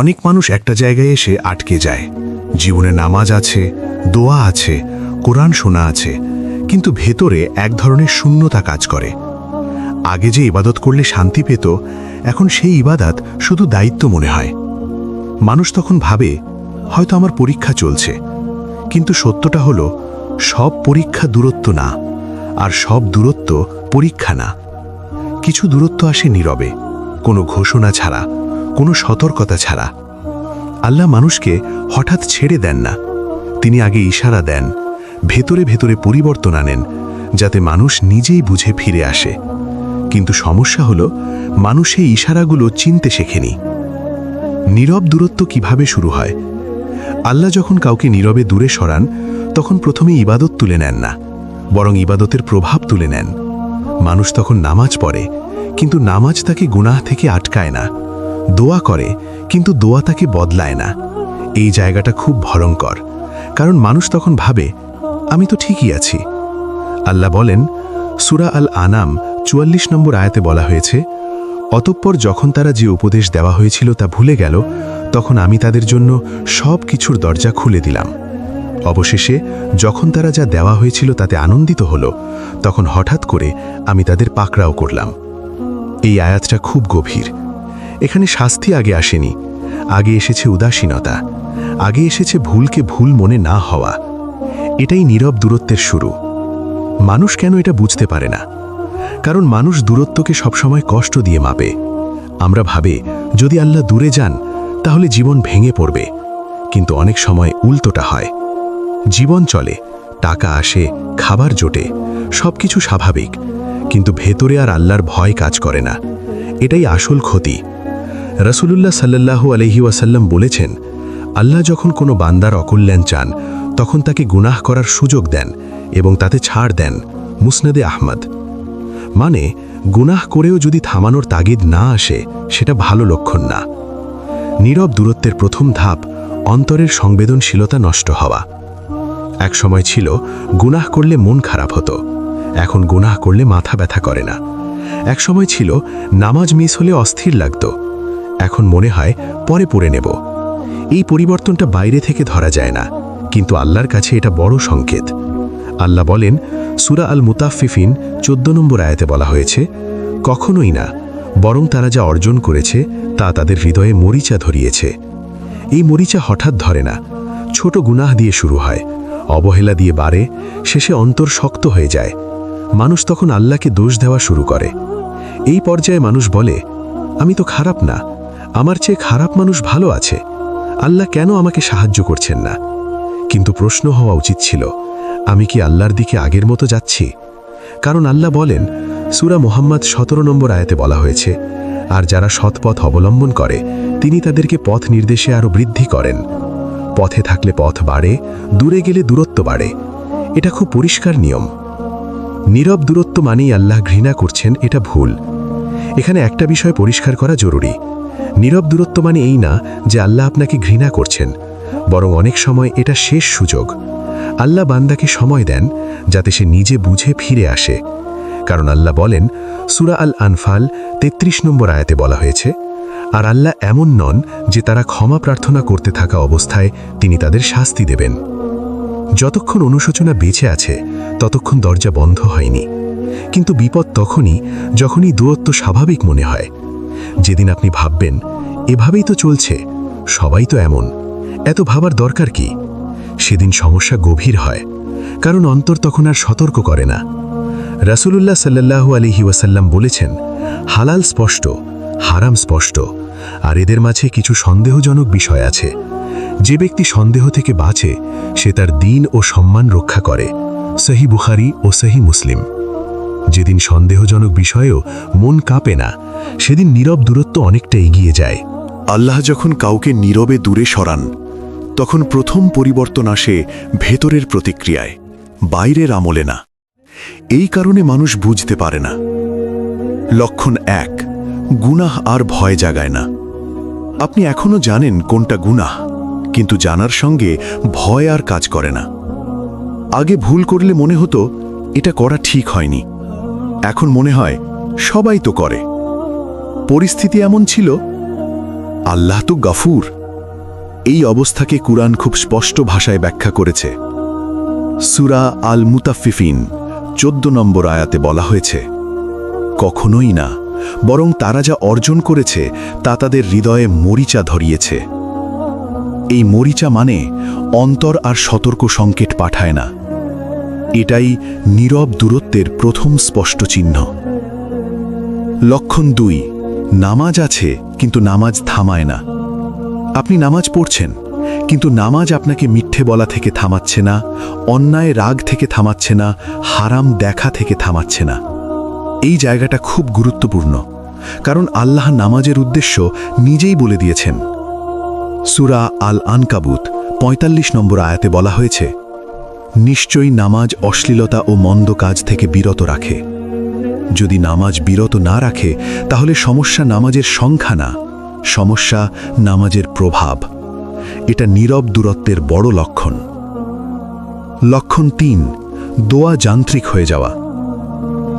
অনেক মানুষ একটা জায়গায় এসে আটকে যায়। জীবনে নামাজ আছে, দোয়া আছে, কোরআন শোনা আছে, কিন্তু ভেতরে এক ধরনের শূন্যতা কাজ করে। আগে যে ইবাদত করলে শান্তি পেত, এখন সেই ইবাদাত শুধু দায়িত্ব মনে হয়। মানুষ তখন ভাবে, হয়তো আমার পরীক্ষা চলছে। কিন্তু সত্যটা হলো, সব পরীক্ষা দূরত্ব না, আর সব দূরত্ব পরীক্ষা না। কিছু দূরত্ব আসে নীরবে, কোনো ঘোষণা ছাড়া। কোনো সতর্কতা ছাড়া। আল্লাহ মানুষকে হঠাৎ ছেড়ে দেন না। তিনি আগে ইশারা দেন, ভেতরে ভেতরে পরিবর্তন আনেন, যাতে মানুষ নিজেই বুঝে ফিরে আসে। কিন্তু সমস্যা হলো, মানুষ এই ইশারাগুলো চিনতে শেখেনি। নীরব দূরত্ব কীভাবে শুরু হয়? আল্লাহ যখন কাউকে নীরবে দূরে সরান, তখন প্রথমে ইবাদত তুলে নেন না, বরং ইবাদতের প্রভাব তুলে নেন। মানুষ তখন নামাজ পড়ে, কিন্তু নামাজ তাকে গুনাহ থেকে আটকায় না। দোয়া করে, কিন্তু দোয়া তাকে বদলায় না। এই জায়গাটা খুব ভয়ঙ্কর, কারণ মানুষ তখন ভাবে, আমি তো ঠিকই আছি। আল্লাহ বলেন, সুরা আল আনাম চুয়াল্লিশ নম্বর আয়াতে বলা হয়েছে, অতঃপর যখন তারা যে উপদেশ দেওয়া হয়েছিল তা ভুলে গেল, তখন আমি তাদের জন্য সব কিছুর দরজা খুলে দিলাম। অবশেষে, যখন তারা যা দেওয়া হয়েছিল তাতে আনন্দিত হলো, তখন হঠাৎ করে আমি তাদের পাকড়াও করলাম। এই আয়াতটা খুব গভীর। এখানে শাস্তি আগে আসেনি। আগে এসেছে উদাসীনতা। আগে এসেছে ভুলকে ভুল মনে না হওয়া। এটাই নীরব দূরত্বের শুরু। মানুষ কেন এটা বুঝতে পারে না? কারণ মানুষ দূরত্বকে সবসময় কষ্ট দিয়ে মাপে। আমরা ভাবে, যদি আল্লাহ দূরে যান, তাহলে জীবন ভেঙে পড়বে। কিন্তু অনেক সময় উল্টোটা হয়। জীবন চলে, টাকা আসে, খাবার জোটে, সবকিছু স্বাভাবিক। কিন্তু ভেতরে আর আল্লাহর ভয় কাজ করে না। এটাই আসল ক্ষতি। রসুলুল্লাহ সাল্লাল্লাহু আলহি ওয়াসাল্লাম বলেছেন, আল্লাহ যখন কোনো বান্দার অকল্যাণ চান, তখন তাকে গুনাহ করার সুযোগ দেন এবং তাতে ছাড় দেন মুসনাদে আহমদ। মানে গুনাহ করেও যদি থামানোর তাগিদ না আসে, সেটা ভালো লক্ষণ না। নীরব দূরত্বের প্রথম ধাপ, অন্তরের সংবেদনশীলতা নষ্ট হওয়া। এক সময় ছিল, গুনাহ করলে মন খারাপ হতো। এখন গুনাহ করলে মাথা ব্যথা করে না। এক সময় ছিল, নামাজ মিস হলে অস্থির লাগতো। এখন মনে হয় পরে পড়ে নেব। এই পরিবর্তনটা বাইরে থেকে ধরা যায় না, কিন্তু আল্লাহর কাছে এটা বড় সংকেত। আল্লাহ বলেন, সুরা আল মুতাফিফিন চোদ্দ নম্বর আয়াতে বলা হয়েছে, কখনোই না, বরং তারা যা অর্জন করেছে, তা তাদের হৃদয়ে মরিচা ধরিয়েছে। এই মরিচা হঠাৎ ধরে না, ছোট গুনাহ দিয়ে শুরু হয়, অবহেলা দিয়ে বাড়ে, শেষে অন্তর শক্ত হয়ে যায়। মানুষ তখন আল্লাহকে দোষ দেওয়া শুরু করে। এই পর্যায়ে মানুষ বলে, আমি তো খারাপ না আমার চেয়ে খারাপ মানুষ ভালো আছে। আল্লাহ কেন আমাকে সাহায্য করছেন না? কিন্তু প্রশ্ন হওয়া উচিত ছিল, আমি কি আল্লাহর দিকে আগের মতো যাচ্ছি? কারণ আল্লাহ বলেন, সুরা মোহাম্মদ সতেরো নম্বর আয়াতে বলা হয়েছে, আর যারা সৎপথ অবলম্বন করে, তিনি তাদেরকে পথ নির্দেশে আরও বৃদ্ধি করেন। পথে থাকলে পথ বাড়ে, দূরে গেলে দূরত্ব বাড়ে। এটা খুব পরিষ্কার নিয়ম। নীরব দূরত্ব মানেই আল্লাহ ঘৃণা করছেন, এটা ভুল। এখানে একটা বিষয় পরিষ্কার করা জরুরি। নীরব দূরত্ব মানে এই না যে আল্লাহ আপনাকে ঘৃণা করছেন, বরং অনেক সময় এটা শেষ সুযোগ। আল্লাহ বান্দাকে সময় দেন যাতে সে নিজে বুঝে ফিরে আসে। কারণ আল্লাহ বলেন, সুরা আল আনফাল ৩৩ নম্বর আয়াতে বলা হয়েছে, আর আল্লাহ এমন নন যে তারা ক্ষমা প্রার্থনা করতে থাকা অবস্থায় তিনি তাদের শাস্তি দেবেন। যতক্ষণ অনুশোচনা বেঁচে আছে, ততক্ষণ দরজা বন্ধ হয়নি। কিন্তু বিপদ তখনই যখনই দূরত্ব স্বাভাবিক মনে হয়। যেদিন আপনি ভাববেন, এভাবেই তো চলছে, সবাই তো এমন। এত ভাবার দরকার কি? সেদিন সমস্যা গভীর হয়, কারণ অন্তর তখন আর সতর্ক করে না। রাসুলুল্লাহ সাল্লাহু আলহি ওয়াসাল্লাম বলেছেন, হালাল স্পষ্ট, হারাম স্পষ্ট, আর এদের মাঝে কিছু সন্দেহজনক বিষয় আছে। যে ব্যক্তি সন্দেহ থেকে বাঁচে, সে তার দিন ও সম্মান রক্ষা করে। সহি বুখারি ও সহি মুসলিম। যেদিন সন্দেহজনক বিষয়েও মন কাঁপে না, সেদিন নীরব দূরত্ব অনেকটা এগিয়ে যায়। আল্লাহ যখন কাউকে নীরবে দূরে সরান, তখন প্রথম পরিবর্তন আসে ভেতরের প্রতিক্রিয়ায়, বাইরের আমলে না। এই কারণে মানুষ বুঝতে পারে না। লক্ষণ এক, গুনাহ আর ভয় জাগায় না। আপনি এখনও জানেন কোনটা গুনাহ, কিন্তু জানার সঙ্গে ভয় আর কাজ করে না। আগে ভুল করলে মনে হতো, এটা করা ঠিক হয়নি। এখন মনে হয় সবাই তো করে। পরিস্থিতি এমন ছিল, আল্লাহ তো গাফুর। এই অবস্থাকে কুরআন খুব স্পষ্ট ভাষায় ব্যাখ্যা করেছে। সুরা আল মুতাফিফিন চোদ্দ নম্বর আয়াতে বলা হয়েছে, কখনোই না, বরং তারা যা অর্জন করেছে, তা তাদের হৃদয়ে মরিচা ধরিয়েছে। এই মরিচা মানে অন্তর আর সতর্ক সংকেত পাঠায় না। এটাই নীরব দূরত্বের প্রথম স্পষ্ট চিহ্ন। লক্ষণ দুই, নামাজ আছে, কিন্তু নামাজ থামায় না। আপনি নামাজ পড়ছেন, কিন্তু নামাজ আপনাকে মিথ্যে বলা থেকে থামাচ্ছে না, অন্যায় রাগ থেকে থামাচ্ছে না, হারাম দেখা থেকে থামাচ্ছে না। এই জায়গাটা খুব গুরুত্বপূর্ণ, কারণ আল্লাহ নামাজের উদ্দেশ্য নিজেই বলে দিয়েছেন। সুরা আল আনকাবুত ৪৫ নম্বর আয়াতে বলা হয়েছে নিশ্চয়ই নামাজ অশ্লীলতা ও মন্দ কাজ থেকে বিরত রাখে। যদি নামাজ বিরত না রাখে, তাহলে সমস্যা নামাজের সংখ্যা না, সমস্যা নামাজের প্রভাব। এটা নীরব দূরত্বের বড় লক্ষণ। লক্ষণ তিন, দোয়া যান্ত্রিক হয়ে যাওয়া।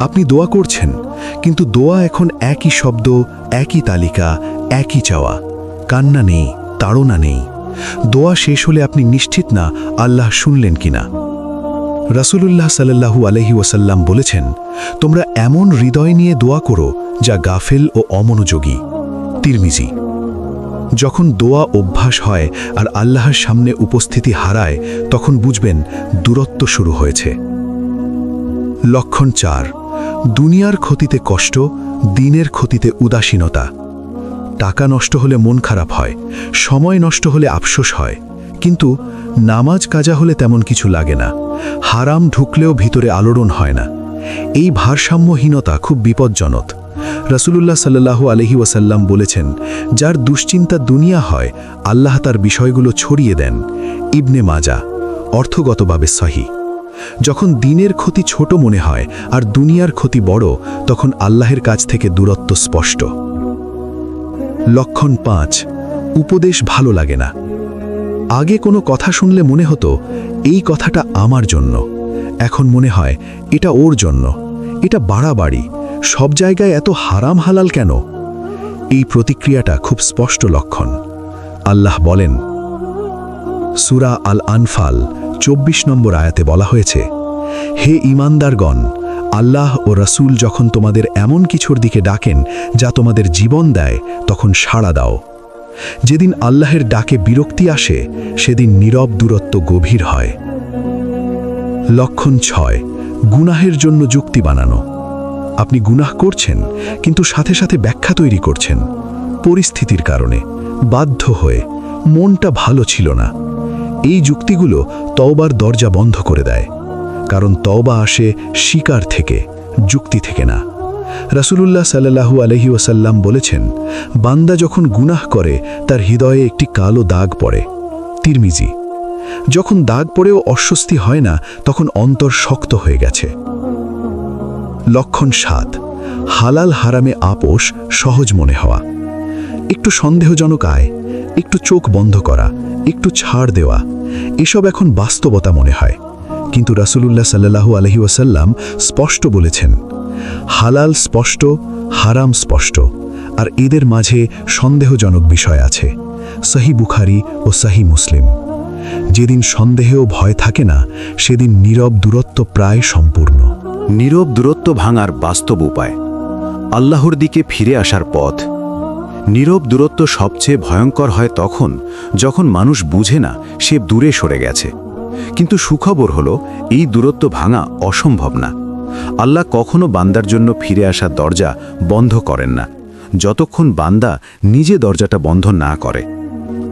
আপনি দোয়া করছেন, কিন্তু দোয়া এখন একই শব্দ, একই তালিকা, একই চাওয়া। কান্না নেই, তাড়না নেই। দোয়া শেষ হলে আপনি নিশ্চিত না আল্লাহ শুনলেন কিনা। রাসূলুল্লাহ সাল্লাল্লাহু আলহি ওয়াসাল্লাম বলেছেন, তোমরা এমন হৃদয় নিয়ে দোয়া করো যা গাফেল ও অমনোযোগী। তিরমিজি, যখন দোয়া অভ্যাস হয় আর আল্লাহর সামনে উপস্থিতি হারায়, তখন বুঝবেন দূরত্ব শুরু হয়েছে। লক্ষণ চার, দুনিয়ার ক্ষতিতে কষ্ট, দিনের ক্ষতিতে উদাসীনতা। টাকা নষ্ট হলে মন খারাপ হয়, সময় নষ্ট হলে আফসোস হয়। কিন্তু নামাজ কাজা হলে তেমন কিছু লাগে না। হারাম ঢুকলেও ভিতরে আলোড়ন হয় না। এই ভারসাম্যহীনতা খুব বিপজ্জনক। রাসূলুল্লাহ সাল্লাল্লাহু আলহি ওয়াসাল্লাম বলেছেন, যার দুশ্চিন্তা দুনিয়া হয়, আল্লাহ তার বিষয়গুলো ছড়িয়ে দেন। ইবনে মাজা, অর্থগতভাবে সহি। যখন দিনের ক্ষতি ছোট মনে হয় আর দুনিয়ার ক্ষতি বড়, তখন আল্লাহের কাছ থেকে দূরত্ব স্পষ্ট। লক্ষণ পাঁচ, উপদেশ ভালো লাগে না। আগে কোনো কথা শুনলে মনে হতো, এই কথাটা আমার জন্য। এখন মনে হয়, এটা ওর জন্য। এটা বাড়াবাড়ি। সব জায়গায় এত হারাম হালাল কেন? এই প্রতিক্রিয়াটা খুব স্পষ্ট লক্ষণ। আল্লাহ বলেন, সুরা আল আনফাল চব্বিশ নম্বর আয়াতে বলা হয়েছে, হে ইমানদারগণ আল্লাহ ও রসুল যখন তোমাদের এমন কিছুর দিকে ডাকেন যা তোমাদের জীবন দেয়, তখন সাড়া দাও। যেদিন আল্লাহের ডাকে বিরক্তি আসে, সেদিন নীরব দূরত্ব গভীর হয়। লক্ষণ ছয়, গুনাহের জন্য যুক্তি বানানো। আপনি গুনাহ করছেন, কিন্তু সাথে সাথে ব্যাখ্যা তৈরি করছেন। পরিস্থিতির কারণে, বাধ্য হয়ে, মনটা ভালো ছিল না। এই যুক্তিগুলো তওবার দরজা বন্ধ করে দেয়। কারণ তওবা আসে শিকার থেকে, যুক্তি থেকে না। রাসূলুল্লাহ সাল্লাল্লাহু আলহি ওসাল্লাম বলেছেন, বান্দা যখন গুনাহ করে, তার হৃদয়ে একটি কালো দাগ পড়ে। তিরমিজি, যখন দাগ পড়েও অস্বস্তি হয় না, তখন অন্তর শক্ত হয়ে গেছে। লক্ষণ সাত, হালাল হারামে আপোষ সহজ মনে হওয়া। একটু সন্দেহজনক আয়, একটু চোখ বন্ধ করা, একটু ছাড় দেওয়া, এসব এখন বাস্তবতা মনে হয়। কিন্তু রাসূলুল্লাহ সাল্লাল্লাহু আলহি ওয়াসাল্লাম স্পষ্ট বলেছেন হালাল স্পষ্ট, হারাম স্পষ্ট, আর এদের মাঝে সন্দেহজনক বিষয় আছে। সহি বুখারি ও সহি মুসলিম। যেদিন সন্দেহেও ভয় থাকে না, সেদিন নীরব দূরত্ব প্রায় সম্পূর্ণ। নীরব দূরত্ব ভাঙার বাস্তব উপায়, আল্লাহর দিকে ফিরে আসার পথ। নীরব দূরত্ব সবচেয়ে ভয়ঙ্কর হয় তখন, যখন মানুষ বুঝে না সে দূরে সরে গেছে। কিন্তু সুখবর হলো, এই দূরত্ব ভাঙা অসম্ভব না। আল্লাহ কখনো বান্দার জন্য ফিরে আসার দরজা বন্ধ করেন না। যতক্ষণ বান্দা নিজে দরজাটা বন্ধ না করে।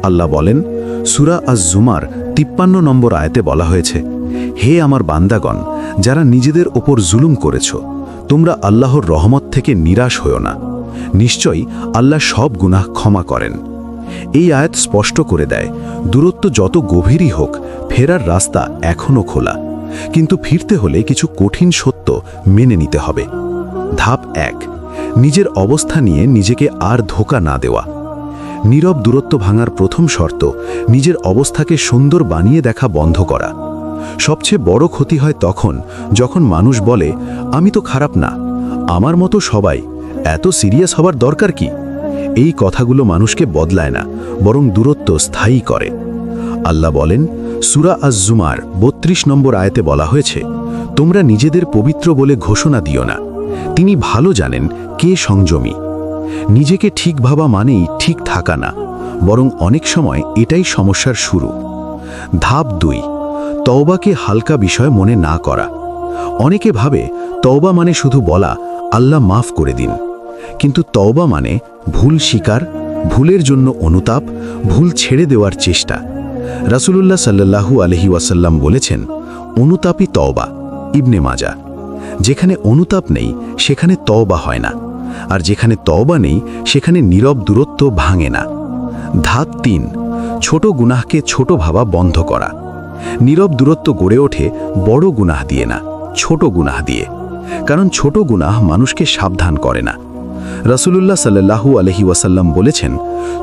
আল্লাহ বলেন, সুরা আজ জুমার তিপ্পান্ন নম্বর আয়তে বলা হয়েছে, হে আমার বান্দাগণ, যারা নিজেদের ওপর জুলুম করেছ, তোমরা আল্লাহর রহমত থেকে নিরাশ হও না। নিশ্চয়ই আল্লাহ সব গুনাহ ক্ষমা করেন। এই আয়াত স্পষ্ট করে দেয়, দূরত্ব যত গভীরই হোক, ফেরার রাস্তা এখনও খোলা। কিন্তু ফিরতে হলে কিছু কঠিন সত্য মেনে নিতে হবে। ধাপ এক, নিজের অবস্থা নিয়ে নিজেকে আর ধোকা না দেওয়া। নীরব দূরত্ব ভাঙার প্রথম শর্ত, নিজের অবস্থাকে সুন্দর বানিয়ে দেখা বন্ধ করা। সবচেয়ে বড় ক্ষতি হয় তখন, যখন মানুষ বলে, আমি তো খারাপ না, আমার মতো সবাই, এত সিরিয়াস হবার দরকার কি? এই কথাগুলো মানুষকে বদলায় না, বরং দূরত্ব স্থায়ী করে। আল্লাহ বলেন সুরা আজ জুমার বত্রিশ নম্বর আয়তে বলা হয়েছে, তোমরা নিজেদের পবিত্র বলে ঘোষণা দিও না। তিনি ভালো জানেন কে সংযমী। নিজেকে ঠিক ভাবা মানেই ঠিক থাকা না, বরং অনেক সময় এটাই সমস্যার শুরু। ধাপ দুই, তওবাকে হালকা বিষয় মনে না করা। অনেকে ভাবে তওবা মানে শুধু বলা, আল্লাহ মাফ করে দিন। কিন্তু তওবা মানে ভুল স্বীকার, ভুলের জন্য অনুতাপ, ভুল ছেড়ে দেওয়ার চেষ্টা। রাসূলুল্লাহ সাল্লাল্লাহু আলহি ওয়াসাল্লাম বলেছেন, অনুতাপই তওবা, ইবনে মাজা। যেখানে অনুতাপ নেই, সেখানে তওবা হয় না। আর যেখানে তওবা নেই, সেখানে নীরব দূরত্ব ভাঙে না। ধাপ তিন, ছোট গুনাহকে ছোট ভাবা বন্ধ করা। নীরব দূরত্ব গড়ে ওঠে, বড় গুনাহ দিয়ে না, ছোট গুনাহ দিয়ে। কারণ ছোট গুনাহ মানুষকে সাবধান করে না। রাসূলুল্লাহ সাল্লাল্লাহু আলহি ওয়াসাল্লাম বলেছেন,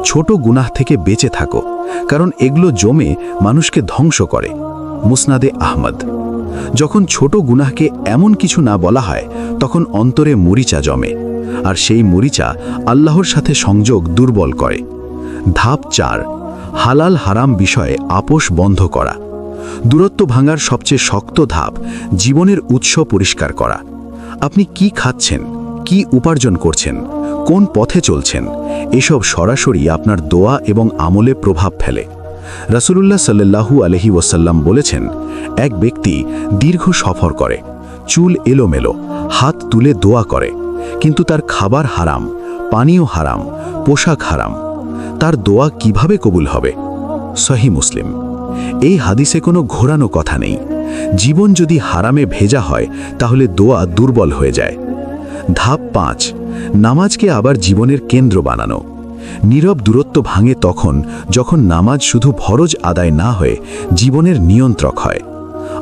ছোট গুনাহ থেকে বেঁচে থাকো, কারণ এগুলো জমে মানুষকে ধ্বংস করে। মুসনাদে আহমদ। যখন ছোট গুনাহকে এমন কিছু না বলা হয়, তখন অন্তরে মরিচা জমে, আর সেই মরিচা আল্লাহর সাথে সংযোগ দুর্বল করে। ধাপ চার, হালাল হারাম বিষয়ে আপোষ বন্ধ করা। দূরত্ব ভাঙার সবচেয়ে শক্ত ধাপ, জীবনের উৎস পরিষ্কার করা। আপনি কি খাচ্ছেন? কি উপার্জন করছেন? কোন পথে চলছেন? এসব সরাসরি আপনার দোয়া এবং আমলে প্রভাব ফেলে। রাসূলুল্লাহ সাল্লাল্লাহু আলহি ওয়াসাল্লাম বলেছেন, এক ব্যক্তি দীর্ঘ সফর করে, চুল এলোমেলো, হাত তুলে দোয়া করে, কিন্তু তার খাবার হারাম, পানীয় হারাম, পোশাক হারাম। তার দোয়া কীভাবে কবুল হবে? সহি মুসলিম। এই হাদিসে কোনো ঘোরানো কথা নেই। জীবন যদি হারামে ভেজা হয়, তাহলে দোয়া দুর্বল হয়ে যায়। ধাপ পাঁচ, নামাজকে আবার জীবনের কেন্দ্র বানানো। নীরব দূরত্ব ভাঙে তখন যখন নামাজ শুধু ভরজ আদায় না হয়ে জীবনের নিয়ন্ত্রক হয়।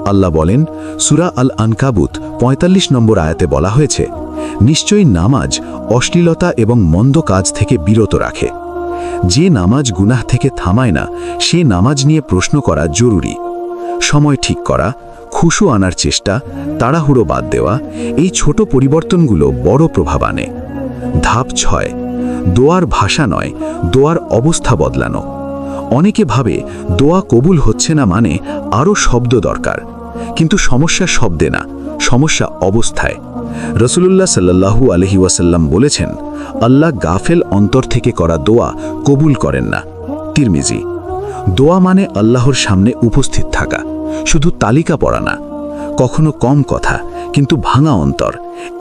আল্লাহ বলেন, সুরা আল আনকাবুত ৪৫ নম্বর আয়াতে বলা হয়েছে, নিশ্চয়ই নামাজ অশ্লীলতা এবং মন্দ কাজ থেকে বিরত রাখে। যে নামাজ গুনাহ থেকে থামায় না, সে নামাজ নিয়ে প্রশ্ন করা জরুরি। সময় ঠিক করা খুশু আনার চেষ্টা, তাড়াহুড়ো বাদ দেওয়া, এই ছোট পরিবর্তনগুলো বড় প্রভাব আনে। ধাপ ছয়, দোয়ার ভাষা নয়, দোয়ার অবস্থা বদলানো। অনেকে ভাবে দোয়া কবুল হচ্ছে না মানে আরও শব্দ দরকার, কিন্তু সমস্যা শব্দে না, সমস্যা অবস্থায়। রসুলুল্লাহ সাল্লাহু আলহি ওয়াসাল্লাম বলেছেন, আল্লাহ গাফেল অন্তর থেকে করা দোয়া কবুল করেন না। তিরমিজি, দোয়া মানে আল্লাহর সামনে উপস্থিত থাকা। শুধু তালিকা পড়া না, কখনো কম কথা কিন্তু ভাঙা অন্তর,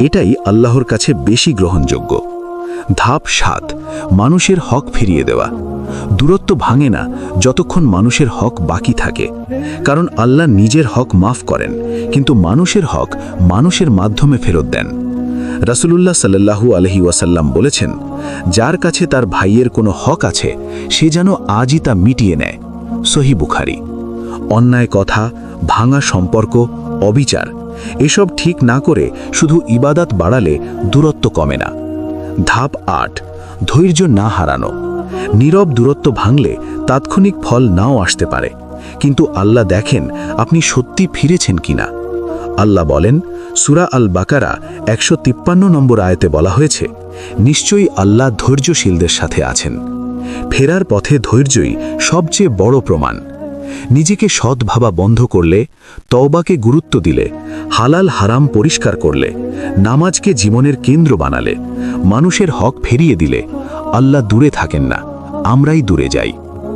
এটাই আল্লাহর কাছে বেশি গ্রহণযোগ্য। ধাপ সাত, মানুষের হক ফিরিয়ে দেওয়া। দূরত্ব ভাঙে না যতক্ষণ মানুষের হক বাকি থাকে। কারণ আল্লাহ নিজের হক মাফ করেন, কিন্তু মানুষের হক মানুষের মাধ্যমে ফেরত দেন। রাসূলুল্লাহ সাল্লাল্লাহু আলহি ওয়াসাল্লাম বলেছেন, যার কাছে তার ভাইয়ের কোনো হক আছে, সে যেন আজই তা মিটিয়ে নেয়। সহি বুখারি। অন্যায় কথা, ভাঙা সম্পর্ক, অবিচার, এসব ঠিক না করে শুধু ইবাদাত বাড়ালে দূরত্ব কমে না। ধাপ আট, ধৈর্য না হারানো। নীরব দূরত্ব ভাঙলে তাৎক্ষণিক ফল নাও আসতে পারে। কিন্তু আল্লাহ দেখেন আপনি সত্যি ফিরেছেন কিনা। আল্লাহ বলেন, সুরা আল বাকারা একশো তিপ্পান্ন নম্বর আয়তে বলা হয়েছে, নিশ্চয়ই আল্লাহ ধৈর্যশীলদের সাথে আছেন। ফেরার পথে ধৈর্যই সবচেয়ে বড় প্রমাণ। নিজেকে সৎ ভাবা বন্ধ করলে, তওবাকে গুরুত্ব দিলে, হালাল হারাম পরিষ্কার করলে, নামাজকে জীবনের কেন্দ্র বানালে, মানুষের হক ফেরিয়ে দিলে, আল্লাহ দূরে থাকেন না, আমরাই দূরে যাই।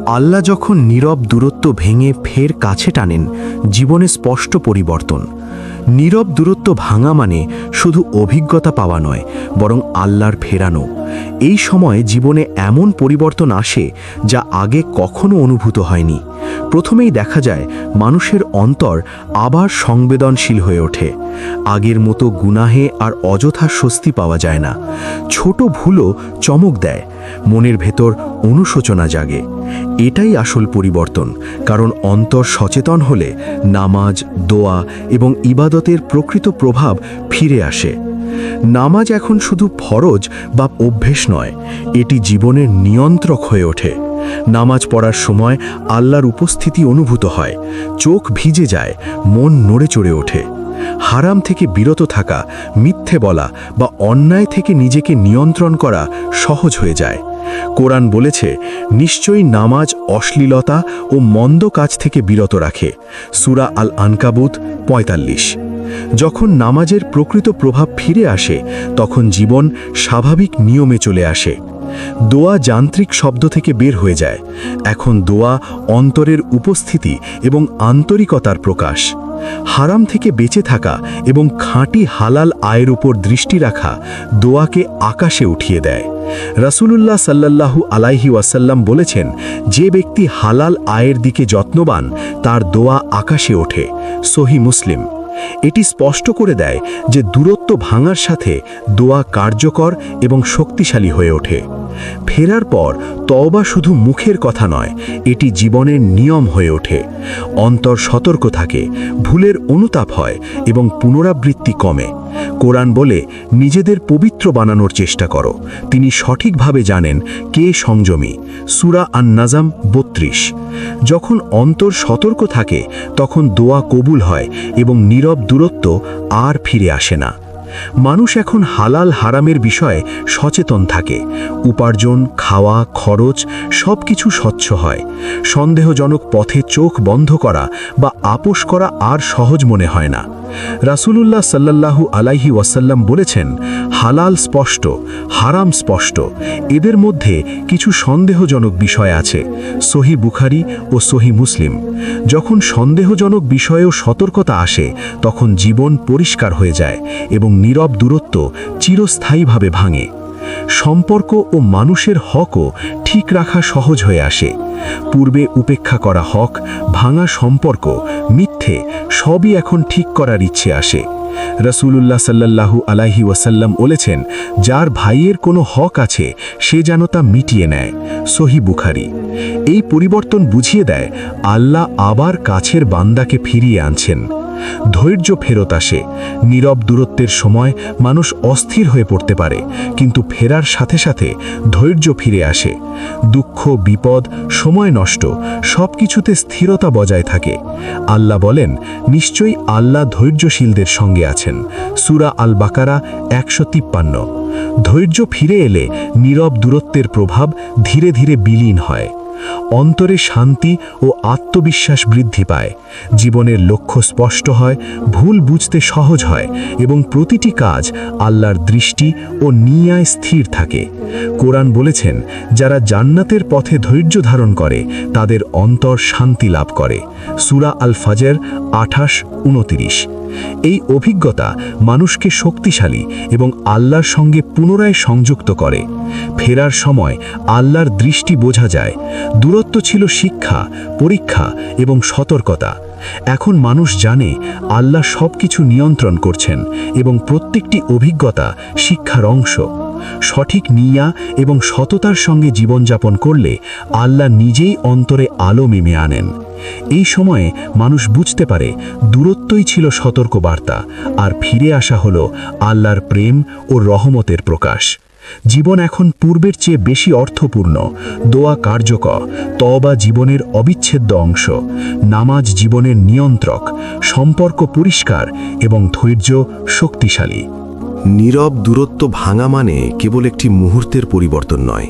আল্লাহ যখন নীরব দূরত্ব ভেঙে ফের কাছে টানেন, জীবনে স্পষ্ট পরিবর্তন নীরব দূরত্ব ভাঙা মানে শুধু অভিজ্ঞতা পাওয়া নয়, বরং আল্লাহর ফেরানো। এই সময় জীবনে এমন পরিবর্তন আসে যা আগে কখনো অনুভূত হয়নি। প্রথমেই দেখা যায়, মানুষের অন্তর আবার সংবেদনশীল হয়ে ওঠে। আগের মতো গুনাহে আর অযথা স্বস্তি পাওয়া যায় না। ছোট ভুলও চমক দেয়। মনের ভেতর অনুশোচনা জাগে। এটাই আসল পরিবর্তন, কারণ অন্তর সচেতন হলে নামাজ, দোয়া এবং ইবাদতের প্রকৃত প্রভাব ফিরে আসে। নামাজ এখন শুধু ফরজ বা অভ্যেস নয়, এটি জীবনের নিয়ন্ত্রক হয়ে ওঠে। নামাজ পড়ার সময় আল্লাহর উপস্থিতি অনুভূত হয়, চোখ ভিজে যায়, মন নড়ে চড়ে ওঠে। হারাম থেকে বিরত থাকা, মিথ্যে বলা বা অন্যায় থেকে নিজেকে নিয়ন্ত্রণ করা সহজ হয়ে যায়। কোরআন বলেছে, নিশ্চয়ই নামাজ অশ্লীলতা ও মন্দ কাজ থেকে বিরত রাখে। সুরা আল আনকাবুত পঁয়তাল্লিশ। যখন নামাজের প্রকৃত প্রভাব ফিরে আসে, তখন জীবন স্বাভাবিক নিয়মে চলে আসে। দোয়া যান্ত্রিক শব্দ থেকে বের হয়ে যায়। এখন দোয়া অন্তরের উপস্থিতি এবং আন্তরিকতার প্রকাশ। হারাম থেকে বেঁচে থাকা এবং খাঁটি হালাল আয়ের উপর দৃষ্টি রাখা দোয়াকে আকাশে উঠিয়ে দেয়। রাসূলুল্লাহ সাল্লাল্লাহু আলাইহি ওয়াসাল্লাম বলেছেন, যে ব্যক্তি হালাল আয়ের দিকে যত্নবান, তার দোয়া আকাশে ওঠে। সহি মুসলিম। এটি স্পষ্ট করে দেয় যে দূরত্ব ভাঙার সাথে দোয়া কার্যকর এবং শক্তিশালী হয়ে ওঠে। ফেরার পর তওবা শুধু মুখের কথা নয়, এটি জীবনের নিয়ম হয়ে ওঠে। অন্তর সতর্ক থাকে, ভুলের অনুতাপ হয় এবং পুনরাবৃত্তি কমে। কোরআন বলে, নিজেদের পবিত্র বানানোর চেষ্টা করো। তিনি সঠিকভাবে জানেন কে সংযমী। সুরা আন নাজাম বত্রিশ। যখন অন্তর সতর্ক থাকে, তখন দোয়া কবুল হয় এবং নীরব দূরত্ব আর ফিরে আসে না। মানুষ এখন হালাল হারামের বিষয়ে সচেতন থাকে। উপার্জন, খাওয়া, খরচ সব কিছু স্বচ্ছ হয়। সন্দেহজনক পথে চোখ বন্ধ করা বা আপোষ করা আর সহজ মনে হয় না। রাসূলুল্লাহ সাল্লাল্লাহু আলাইহি ওয়াসাল্লাম বলেছেন, হালাল স্পষ্ট, হারাম স্পষ্ট, এদের মধ্যে কিছু সন্দেহজনক বিষয় আছে, সহি বুখারি ও সহি মুসলিম। যখন সন্দেহজনক বিষয়েও সতর্কতা আসে, তখন জীবন পরিষ্কার হয়ে যায় এবং নীরব দূরত্ব চিরস্থায়ীভাবে ভাঙে। সম্পর্ক ও মানুষের হকও ঠিক রাখা সহজ হয়ে আসে। পূর্বে উপেক্ষা করা হক, ভাঙা সম্পর্ক মিথ্যে সবই এখন ঠিক করার ইচ্ছে আসে। রসুলুল্লাহ সাল্লাল্লাহু আলাহি ওয়াসাল্লাম বলেছেন, যার ভাইয়ের কোনো হক আছে, সে যেন তা মিটিয়ে নেয়। সহি বুখারি। এই পরিবর্তন বুঝিয়ে দেয়, আল্লাহ আবার কাছের বান্দাকে ফিরিয়ে আনছেন। ধৈর্য ফেরত আসে। নীরব দূরত্বের সময় মানুষ অস্থির হয়ে পড়তে পারে, কিন্তু ফেরার সাথে সাথে ধৈর্য ফিরে আসে। দুঃখ, বিপদ, সময় নষ্ট সব কিছুতে স্থিরতা বজায় থাকে। আল্লাহ বলেন, নিশ্চয়ই আল্লাহ ধৈর্যশীলদের সঙ্গে আছেন। সুরা আল বাকারা একশো তিপ্পান্ন। ধৈর্য ফিরে এলে নীরব দূরত্বের প্রভাব ধীরে ধীরে বিলীন হয়। অন্তরে শান্তি ও আত্মবিশ্বাস বৃদ্ধি পায়। জীবনের লক্ষ্য স্পষ্ট হয়, ভুল বুঝতে সহজ হয় এবং প্রতিটি কাজ আল্লাহর দৃষ্টি ও নিয়ায় স্থির থাকে। কোরআন বলেছেন, যারা জান্নাতের পথে ধৈর্য ধারণ করে, তাদের অন্তর শান্তি লাভ করে। সুরা আল ফাজের আঠাশ, উনতিরিশ। এই অভিজ্ঞতা মানুষকে শক্তিশালী এবং আল্লাহর সঙ্গে পুনরায় সংযুক্ত করে। ফেরার সময় আল্লাহর দৃষ্টি বোঝা যায়। দূরত্ব ছিল শিক্ষা, পরীক্ষা এবং সতর্কতা। এখন মানুষ জানে আল্লাহ সব কিছু নিয়ন্ত্রণ করছেন এবং প্রত্যেকটি অভিজ্ঞতা শিক্ষার অংশ। সঠিক নিয়া এবং সততার সঙ্গে জীবনযাপন করলে আল্লাহ নিজেই অন্তরে আলো মেমে আনেন। এই সময়ে মানুষ বুঝতে পারে দূরত্বই ছিল সতর্ক বার্তা আর ফিরে আসা হলো আল্লাহর প্রেম ও রহমতের প্রকাশ। জীবন এখন পূর্বের চেয়ে বেশি অর্থপূর্ণ, দোয়া কার্যকর তবা জীবনের অবিচ্ছেদ্য অংশ, নামাজ জীবনের নিয়ন্ত্রক, সম্পর্ক পরিষ্কার এবং ধৈর্য শক্তিশালী। নীরব দূরত্ব ভাঙা মানে কেবল একটি মুহূর্তের পরিবর্তন নয়,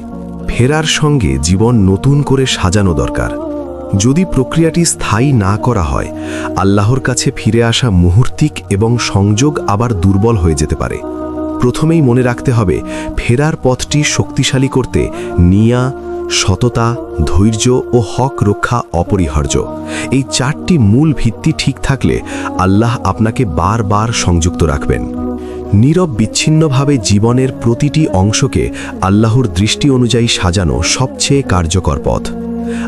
ফেরার সঙ্গে জীবন নতুন করে সাজানো দরকার। যদি প্রক্রিয়াটি স্থায়ী না করা হয়, আল্লাহর কাছে ফিরে আসা মুহূর্তিক এবং সংযোগ আবার দুর্বল হয়ে যেতে পারে। প্রথমেই মনে রাখতে হবে, ফেরার পথটি শক্তিশালী করতে নিয়া, সততা, ধৈর্য ও হক রক্ষা অপরিহার্য। এই চারটি মূল ভিত্তি ঠিক থাকলে আল্লাহ আপনাকে বারবার সংযুক্ত রাখবেন। নীরব বিচ্ছিন্নভাবে জীবনের প্রতিটি অংশকে আল্লাহর দৃষ্টি অনুযায়ী সাজানো সবচেয়ে কার্যকর পথ।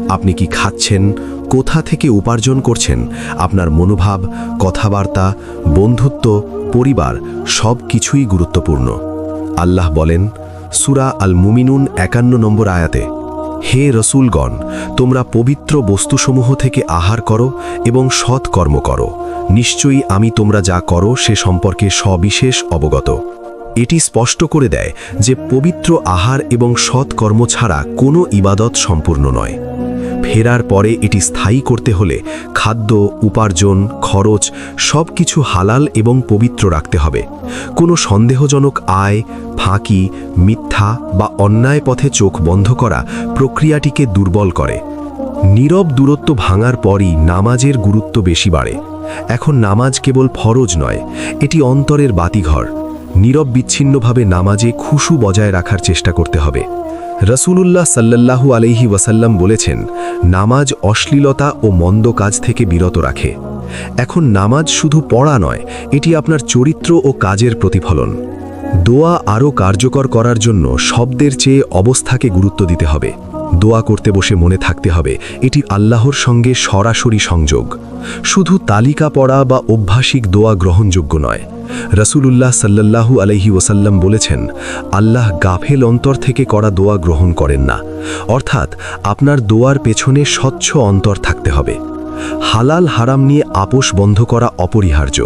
আপনি কি খাচ্ছেন? কোথা থেকে উপার্জন করছেন? আপনার মনোভাব, কথাবার্তা, বন্ধুত্ব, পরিবার সব কিছুই গুরুত্বপূর্ণ। আল্লাহ বলেন, সুরা আল মুমিনুন একান্ন নম্বর আয়াতে, হে রসুলগণ, তোমরা পবিত্র বস্তুসমূহ থেকে আহার করো এবং সৎ কর্ম করো। নিশ্চয়ই আমি তোমরা যা করো সে সম্পর্কে সবিশেষ অবগত। এটি স্পষ্ট করে দেয় যে পবিত্র আহার এবং সৎ কর্ম ছাড়া কোনো ইবাদত সম্পূর্ণ নয়। ফেরার পরে এটি স্থায়ী করতে হলে খাদ্য, উপার্জন, খরচ সব কিছু হালাল এবং পবিত্র রাখতে হবে। কোনো সন্দেহজনক আয়, ফাঁকি, মিথ্যা বা অন্যায় পথে চোখ বন্ধ করা প্রক্রিয়াটিকে দুর্বল করে। নীরব দূরত্ব ভাঙার পরই নামাজের গুরুত্ব বেশি বাড়ে। এখন নামাজ কেবল ফরজ নয়, এটি অন্তরের বাতিঘর। নীরব বিচ্ছিন্নভাবে নামাজে খুশু বজায় রাখার চেষ্টা করতে হবে। রসুলুল্লাহ সাল্লাল্লাহু আলাইহি ওয়াসাল্লাম বলেছেন, নামাজ অশ্লীলতা ও মন্দ কাজ থেকে বিরত রাখে। এখন নামাজ শুধু পড়া নয়, এটি আপনার চরিত্র ও কাজের প্রতিফলন। দোয়া আরও কার্যকর করার জন্য শব্দের চেয়ে অবস্থাকে গুরুত্ব দিতে হবে। দোয়া করতে বসে মনে থাকতে হবে, এটি আল্লাহর সঙ্গে সরাসরি সংযোগ। শুধু তালিকা পড়া বা অভ্যাসিক দোয়া গ্রহণযোগ্য নয় রসুলুল্লাহ সাল্লাল্লাহু আলহি ওসাল্লাম বলেছেন, আল্লাহ গাফেল অন্তর থেকে করা দোয়া গ্রহণ করেন না। অর্থাৎ আপনার দোয়ার পেছনে স্বচ্ছ অন্তর থাকতে হবে। হালাল হারাম নিয়ে আপোষ বন্ধ করা অপরিহার্য।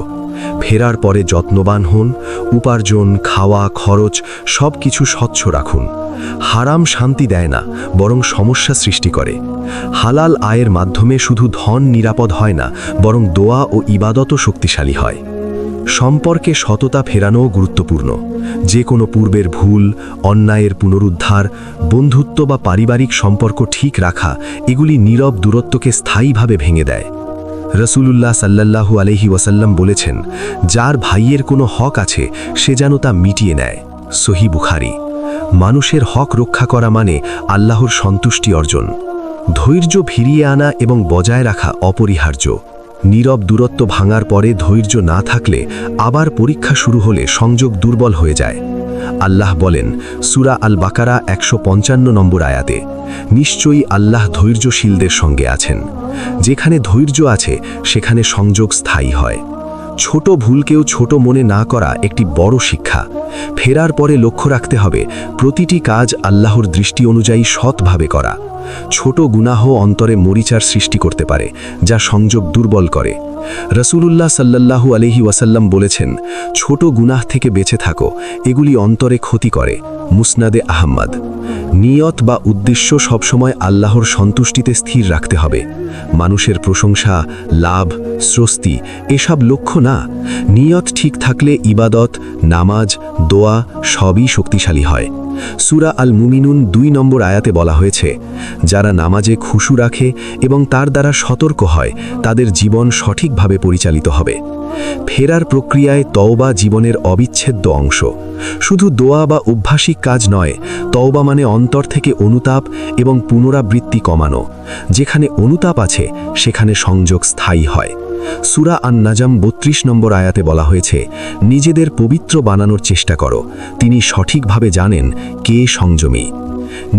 ফেরার পরে যত্নবান হন, উপার্জন, খাওয়া, খরচ সব কিছু স্বচ্ছ রাখুন। হারাম শান্তি দেয় না, বরং সমস্যা সৃষ্টি করে। হালাল আয়ের মাধ্যমে শুধু ধন নিরাপদ হয় না, বরং দোয়া ও ইবাদতও শক্তিশালী হয়। সম্পর্কে সততা ফেরানোও গুরুত্বপূর্ণ। যে কোনো পূর্বের ভুল, অন্যায়ের পুনরুদ্ধার, বন্ধুত্ব বা পারিবারিক সম্পর্ক ঠিক রাখা, এগুলি নীরব দূরত্বকে স্থায়ীভাবে ভেঙে দেয়। রসুলুল্লাহ সাল্লাল্লাহু আলহি ওয়াসাল্লাম বলেছেন, যার ভাইয়ের কোনো হক আছে, সে যেন তা মিটিয়ে নেয়। সহি বুখারি। মানুষের হক রক্ষা করা মানে আল্লাহর সন্তুষ্টি অর্জন। ধৈর্য ফিরিয়ে আনা এবং বজায় রাখা অপরিহার্য। নীরব দূরত্ব ভাঙার পরে ধৈর্য না থাকলে আবার পরীক্ষা শুরু হলে সংযোগ দুর্বল হয়ে যায়। আল্লাহ বলেন, সুরা আল বাকারা একশো পঞ্চান্ন নম্বর আয়াতে, নিশ্চয়ই আল্লাহ ধৈর্যশীলদের সঙ্গে আছেন। যেখানে ধৈর্য আছে, সেখানে সংযোগ স্থায়ী হয়। ছোট ভুলকেও ছোট মনে না করা একটি বড় শিক্ষা। ফেরার পরে লক্ষ্য রাখতে হবে, প্রতিটি কাজ আল্লাহর দৃষ্টি অনুযায়ী সৎভাবে করা। ছোট গুনাহ অন্তরে মরিচার সৃষ্টি করতে পারে, যা সংযোগ দুর্বল করে। রসুলুল্লাহ সাল্লাল্লাহু আলহি ওয়াসাল্লাম বলেছেন, ছোট গুনাহ থেকে বেঁচে থাকো, এগুলি অন্তরে ক্ষতি করে। মুসনাদে আহম্মদ, নিয়ত বা উদ্দেশ্য সবসময় আল্লাহর সন্তুষ্টিতে স্থির রাখতে হবে। মানুষের প্রশংসা, লাভ স্রস্তি এসব লক্ষ্য না। নিয়ত ঠিক থাকলে ইবাদত, নামাজ, দোয়া সবই শক্তিশালী হয়। সুরা আল মুমিনুন দুই নম্বর আয়াতে বলা হয়েছে, যারা নামাজে খুশু রাখে এবং তার দ্বারা সতর্ক হয়, তাদের জীবন সঠিকভাবে পরিচালিত হবে। ফেরার প্রক্রিয়ায় তওবা জীবনের অবিচ্ছেদ্য অংশ। শুধু দোয়া বা অভ্যাসিক কাজ নয়, তওবা মানে অন্তর থেকে অনুতাপ এবং পুনরাবৃত্তি কমানো। যেখানে অনুতাপ আছে, সেখানে সংযোগ স্থায়ী হয়। সুরা আন নাজাম বত্রিশ নম্বর আয়াতে বলা হয়েছে, নিজেদের পবিত্র বানানোর চেষ্টা করো। তিনি সঠিকভাবে জানেন কে সংযমী।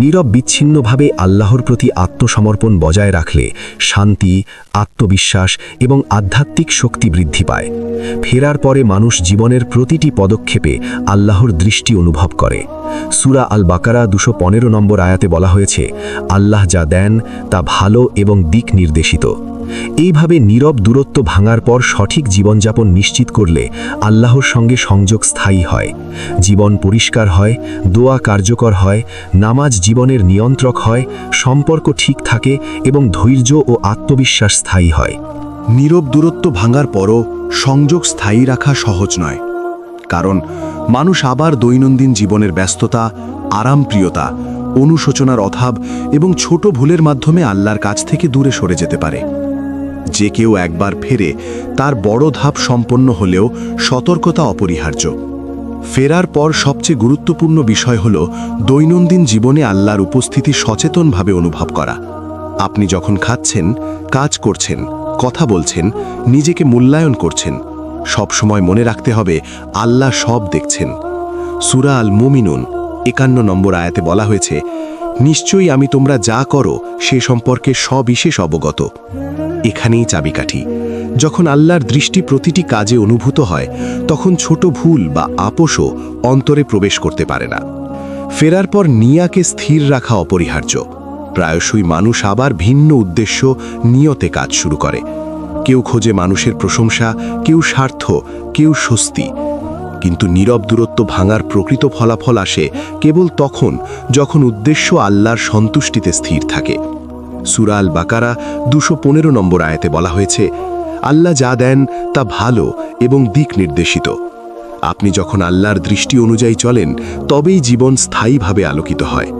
নীরব বিচ্ছিন্নভাবে আল্লাহর প্রতি আত্মসমর্পণ বজায় রাখলে শান্তি, আত্মবিশ্বাস এবং আধ্যাত্মিক শক্তি বৃদ্ধি পায়। ফেরার পরে মানুষ জীবনের প্রতিটি পদক্ষেপে আল্লাহর দৃষ্টি অনুভব করে। সুরা আল বাকারা দুশো পনেরো নম্বর আয়াতে বলা হয়েছে, আল্লাহ যা দেন তা ভালো এবং দিক নির্দেশিত। এইভাবে নীরব দূরত্ব ভাঙার পর সঠিক জীবনযাপন নিশ্চিত করলে আল্লাহর সঙ্গে সংযোগ স্থায়ী হয়। জীবন পরিষ্কার হয়, দোয়া কার্যকর হয়, নামাজ জীবনের নিয়ন্ত্রক হয়, সম্পর্ক ঠিক থাকে এবং ধৈর্য ও আত্মবিশ্বাস স্থায়ী হয়। নীরব দূরত্ব ভাঙার পরও সংযোগ স্থায়ী রাখা সহজ নয়। কারণ মানুষ আবার দৈনন্দিন জীবনের ব্যস্ততা, আরামপ্রিয়তা, অনুশোচনার অভাব এবং ছোট ভুলের মাধ্যমে আল্লাহর কাছ থেকে দূরে সরে যেতে পারে। যে কেউ একবার ফেরে তার বড় ধাপ সম্পন্ন হলেও সতর্কতা অপরিহার্য। ফেরার পর সবচেয়ে গুরুত্বপূর্ণ বিষয় হল দৈনন্দিন জীবনে আল্লাহর উপস্থিতি সচেতনভাবে অনুভব করা। আপনি যখন খাচ্ছেন, কাজ করছেন, কথা বলছেন, নিজেকে মূল্যায়ন করছেন সব সময় মনে রাখতে হবে আল্লাহ সব দেখছেন। সুরা আল মুমিনুন একান্ন নম্বর আয়াতে বলা হয়েছে, নিশ্চয়ই আমি তোমরা যা করো সে সম্পর্কে সবিশেষ অবগত। এখানেই চাবিকাঠি। যখন আল্লাহর দৃষ্টি প্রতিটি কাজে অনুভূত হয়, তখন ছোট ভুল বা আপোষও অন্তরে প্রবেশ করতে পারে না। ফেরার পর নিয়াকে স্থির রাখা অপরিহার্য। প্রায়শই মানুষ আবার ভিন্ন উদ্দেশ্য নিয়তে কাজ শুরু করে। কেউ খোঁজে মানুষের প্রশংসা, কেউ স্বার্থ, কেউ স্বস্তি। কিন্তু নীরব দূরত্ব ভাঙার প্রকৃত ফলাফল আসে কেবল তখন, যখন উদ্দেশ্য আল্লাহর সন্তুষ্টিতে স্থির থাকে। সুরাল বাকারা দুশো পনেরো নম্বর আয়াতে বলা হয়েছে, আল্লাহ যা দেন তা ভালো এবং দিক নির্দেশিত। আপনি যখন আল্লাহর দৃষ্টি অনুযায়ী চলেন, তবেই জীবন স্থায়ীভাবে আলোকিত হয়।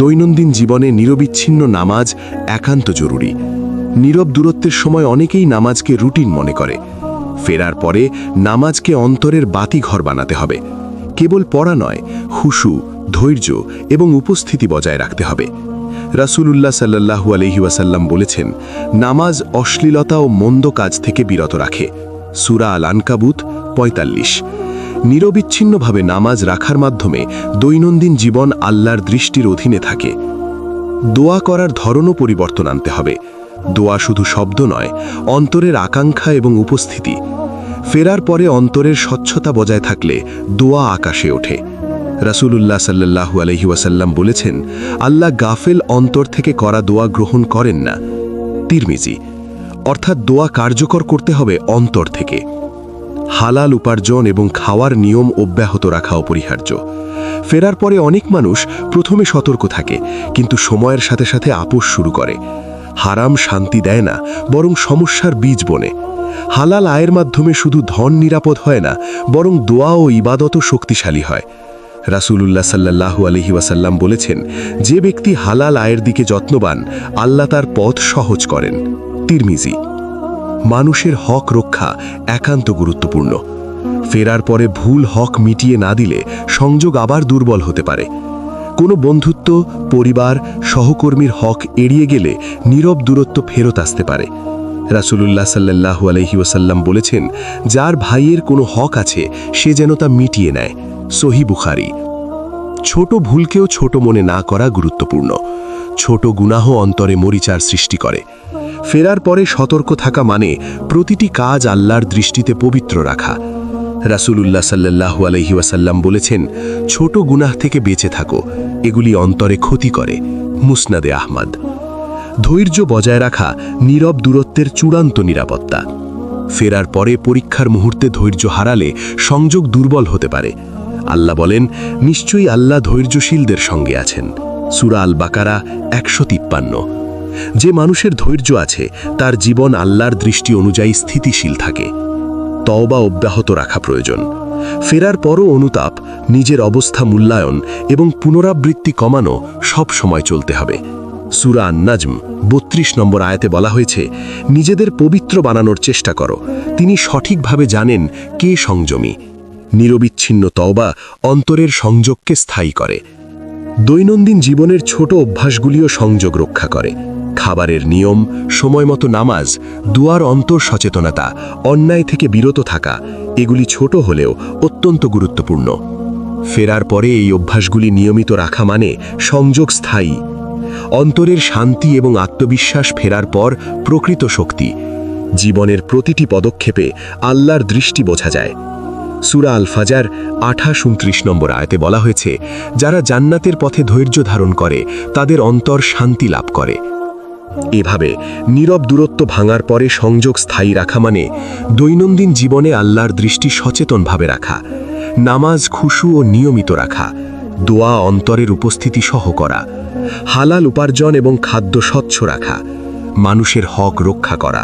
দৈনন্দিন জীবনে নিরবিচ্ছিন্ন নামাজ একান্ত জরুরি। নীরব দূরত্বের সময় অনেকেই নামাজকে রুটিন মনে করে। ফেরার পরে নামাজকে অন্তরের বাতিঘর বানাতে হবে। কেবল পড়া নয়, হুসু, ধৈর্য এবং উপস্থিতি বজায় রাখতে হবে। রাসূলুল্লাহ সাল্লাহু আলহি ওয়াসাল্লাম বলেছেন, নামাজ অশ্লীলতা ও মন্দ কাজ থেকে বিরত রাখে। সুরা আল আনকাবুত পঁয়তাল্লিশ। নিরবিচ্ছিন্নভাবে নামাজ রাখার মাধ্যমে দৈনন্দিন জীবন আল্লাহর দৃষ্টির অধীনে থাকে। দোয়া করার ধরনও পরিবর্তন আনতে হবে। দোয়া শুধু শব্দ নয়, অন্তরের আকাঙ্ক্ষা এবং উপস্থিতি। ফেরার পরে অন্তরের স্বচ্ছতা বজায় থাকলে দোয়া আকাশে ওঠে। রাসূলুল্লাহ সাল্লাহু আলহি ওয়াসাল্লাম বলেছেন, আল্লাহ গাফেল অন্তর থেকে করা দোয়া গ্রহণ করেন না। তিরমিজি, অর্থাৎ দোয়া কার্যকর করতে হবে অন্তর থেকে। হালাল উপার্জন এবং খাওয়ার নিয়ম অব্যাহত রাখা অপরিহার্য। ফেরার পরে অনেক মানুষ প্রথমে সতর্ক থাকে, কিন্তু সময়ের সাথে সাথে আপোষ শুরু করে। হারাম শান্তি দেয় না, বরং সমস্যার বীজ বনে। হালাল আয়ের মাধ্যমে শুধু ধন নিরাপদ হয় না, বরং দোয়া ও ইবাদতও শক্তিশালী হয়। রাসূলুল্লাহ সাল্লাহু আলহি ওয়াসাল্লাম বলেছেন, যে ব্যক্তি হালাল আয়ের দিকে যত্নবান, আল্লাহ তার পথ সহজ করেন। তিরমিজি, মানুষের হক রক্ষা একান্ত গুরুত্বপূর্ণ। ফেরার পরে ভুল হক মিটিয়ে না দিলে সংযোগ আবার দুর্বল হতে পারে। কোনো বন্ধুত্ব, পরিবার, সহকর্মীর হক এড়িয়ে গেলে নীরব দূরত্ব ফেরত আসতে পারে। রাসূলুল্লাহ সাল্লাহু আলহি ওসাল্লাম বলেছেন, যার ভাইয়ের কোনো হক আছে, সে যেন তা মিটিয়ে নেয়। সহি বুখারি। ছোট ভুলকেও ছোট মনে না করা গুরুত্বপূর্ণ। ছোট গুনাহ অন্তরে মরিচার সৃষ্টি করে। ফেরার পরে সতর্ক থাকা মানে প্রতিটি কাজ আল্লাহর দৃষ্টিতে পবিত্র রাখা। রাসূলুল্লাহ সাল্লাহু আলহি ওয়াসাল্লাম বলেছেন, ছোট গুনাহ থেকে বেঁচে থাকো। এগুলি অন্তরে ক্ষতি করে। মুসনাদে আহমদ। ধৈর্য বজায় রাখা নীরব দূরত্বের চূড়ান্ত নিরাপত্তা। ফেরার পরে পরীক্ষার মুহূর্তে ধৈর্য হারালে সংযোগ দুর্বল হতে পারে। আল্লাহ বলেন, নিশ্চয়ই আল্লাহ ধৈর্যশীলদের সঙ্গে আছেন। সুরা আল বাকারা একশো তিপ্পান্ন। যে মানুষের ধৈর্য আছে, তার জীবন আল্লাহর দৃষ্টি অনুযায়ী স্থিতিশীল থাকে। তওবা অব্যাহত রাখা প্রয়োজন। ফেরার পরও অনুতাপ, নিজের অবস্থা মূল্যায়ন এবং পুনরাবৃত্তি কমানো সব সময় চলতে হবে। সুরা নাজম বত্রিশ নম্বর আয়াতে বলা হয়েছে, নিজেদের পবিত্র বানানোর চেষ্টা করো। তিনি সঠিকভাবে জানেন কে সংযমী। নিরবিচ্ছিন্ন তওবা অন্তরের সংযোগকে স্থায়ী করে। দৈনন্দিন জীবনের ছোট অভ্যাসগুলিও সংযোগ রক্ষা করে। খাবারের নিয়ম, সময়মতো নামাজ, দুয়ার অন্তর সচেতনতা, অন্যায় থেকে বিরত থাকা, এগুলি ছোট হলেও অত্যন্ত গুরুত্বপূর্ণ। ফেরার পরে এই অভ্যাসগুলি নিয়মিত রাখা মানে সংযোগ স্থায়ী। অন্তরের শান্তি এবং আত্মবিশ্বাস ফেরার পর প্রকৃত শক্তি। জীবনের প্রতিটি পদক্ষেপে আল্লাহর দৃষ্টি বোঝা যায়। সুরা আল ফাজার আঠাশ উনত্রিশ নম্বর আয়তে বলা হয়েছে, যারা জান্নাতের পথে ধৈর্য ধারণ করে, তাদের অন্তর শান্তি লাভ করে। এভাবে নীরব দূরত্ব ভাঙার পরে সংযোগ স্থায়ী রাখা মানে দৈনন্দিন জীবনে আল্লাহর দৃষ্টি সচেতনভাবে রাখা, নামাজ খুশু ও নিয়মিত রাখা, দোয়া অন্তরের উপস্থিতি সহ করা, হালাল উপার্জন এবং খাদ্য স্বচ্ছ রাখা, মানুষের হক রক্ষা করা,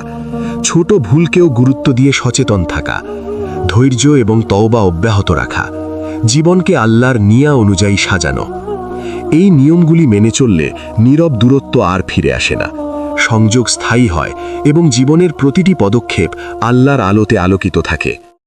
ছোট ভুলকেও গুরুত্ব দিয়ে সচেতন থাকা ধৈর্য এবং তওবা অব্যাহত রাখা। জীবনকে আল্লাহর নিয়া অনুযায়ী সাজানো। এই নিয়মগুলি মেনে চললে নীরব দূরত্ব আর ফিরে আসে না। সংযোগ স্থায়ী হয় এবং জীবনের প্রতিটি পদক্ষেপ আল্লাহর আলোতে আলোকিত থাকে।